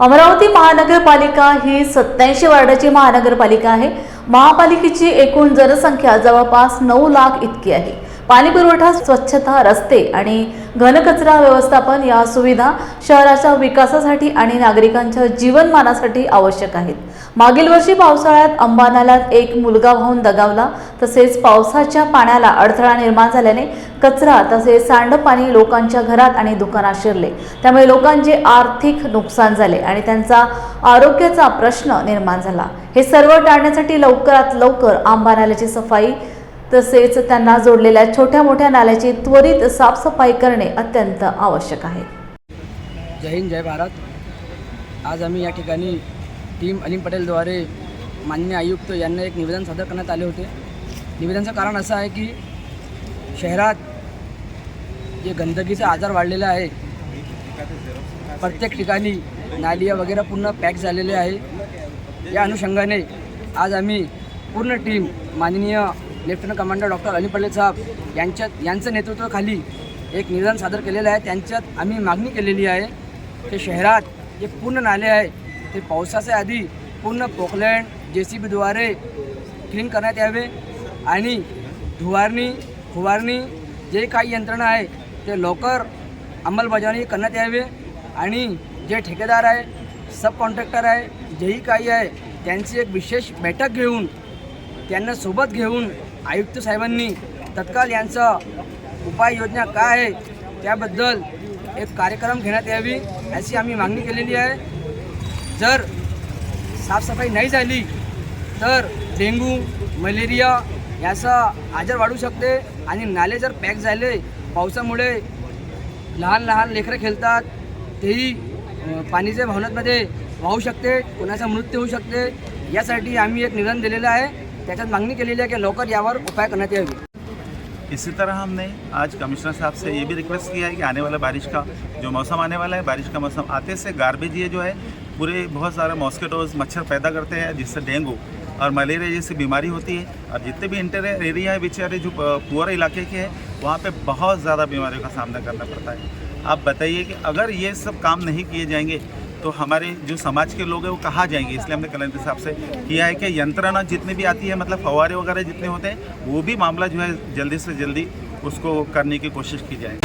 अमरावती महानगरपालिका ही सत्याऐंशी वार्डाची महानगरपालिका आहे. महापालिकेची एकूण जनसंख्या जवळपास नऊ लाख इतकी आहे. पाणी पुरवठा स्वच्छता रस्ते आणि घनकचरा व्यवस्थापन या सुविधा शहराच्या विकासासाठी आणि नागरिकांच्या जीवनमानासाठी आवश्यक आहेत. मागील वर्षी पावसाळ्यात अंबा नाल्यात एक मुलगा वाहून दगावला. तसेच पावसाच्या पाण्याला अडथळा निर्माण झाल्याने कचरा तसेच सांडपाणी लोकांच्या घरात आणि दुकानात शिरले. त्यामुळे लोकांचे आर्थिक नुकसान झाले आणि त्यांचा आरोग्याचा प्रश्न निर्माण झाला. हे सर्व टाळण्यासाठी लवकरात लवकर आंबा नाल्याची सफाई तसेच त्यांना जोडलेल्या छोट्या मोठ्या नाल्याची त्वरित साफसफाई करणे अत्यंत आवश्यक आहे. जय हिंद जय भारत. आज आम्ही या ठिकाणी टीम अलीम पटेलद्वारे माननीय आयुक्त यांना एक निवेदन सादर करण्यात आले होते. निवेदनाचं कारण असं आहे की शहरात जे गंदगीचा आजार वाढलेला आहे प्रत्येक ठिकाणी नालिया वगैरे पूर्ण पॅक झालेले आहे. या अनुषंगाने आज आम्ही पूर्ण टीम माननीय lieutenant commander doctor Ali Patel saheb यांच्यात यांचं नेतृत्वाखाली एक निवेदन सादर केलेलं आहे. त्यांच्यात आम्ही मागणी केलेली आहे ते शहरात जे पूर्ण नाले आहे ते पावसाच्या आधी पूर्ण पोकलँड जे सी बीद्वारे क्लीन करण्यात यावे आणि धुवारणी फुवारणी जे काही यंत्रणा आहे ते लवकर अंमलबजावणी करण्यात यावे आणि जे ठेकेदार आहे सब कॉन्ट्रॅक्टर आहे जेही काही आहे त्यांची एक विशेष बैठक घेऊन त्यांना सोबत घेऊन आयुक्त साहेबांनी तत्काळ यांचा उपाययोजना काय आहे त्याबद्दल एक कार्यक्रम घेण्यात यावी अशी आम्ही मागणी केलेली आहे. जर साफसफाई नाही झाली तर डेंगू मलेरिया याचा आजार वाढू शकते आणि नाले जर पॅक झाले पावसामुळे लहान लहान लेकरं खेळतात तेही पाणीच्या भावनांमध्ये वाहू शकते कोणाचा मृत्यू होऊ शकते यासाठी आम्ही एक निवेदन दिलेलं आहे. त्याच्यात मागणी केलेली आहे की यावर उपाय करण्यात यावी. इसी तरह हमने आज कमिश्नर साहब से ये भी रिक्वेस्ट किया है कि आने वाला बारिश का जो मौसम आने वाला है, बारिश का मौसम आते से गार्बेज ये जो है, पूरे बहुत सारे मॉस्किटोज मच्छर पैदा करते हैं, जिससे डेंगू और मलेरिया जैसी बीमारी होती है। और जितने भी इंटर एरिया है, बेचारे जो पुअर इलाके के हैं, वहाँ पर बहुत ज़्यादा बीमारियों का सामना करना पड़ता है। आप बताइए कि अगर ये सब काम नहीं किए जाएँगे तो हमारे जो समाज के लोग हैं, वो कहाँ जाएँगे? इसलिए हमने कलेक्टर साहब से किया है कि यंत्रणा जितनी भी आती है मतलब फवारे वगैरह जितने होते हैं, वो भी मामला जो है जल्दी से जल्दी उसको करने की कोशिश की जाए।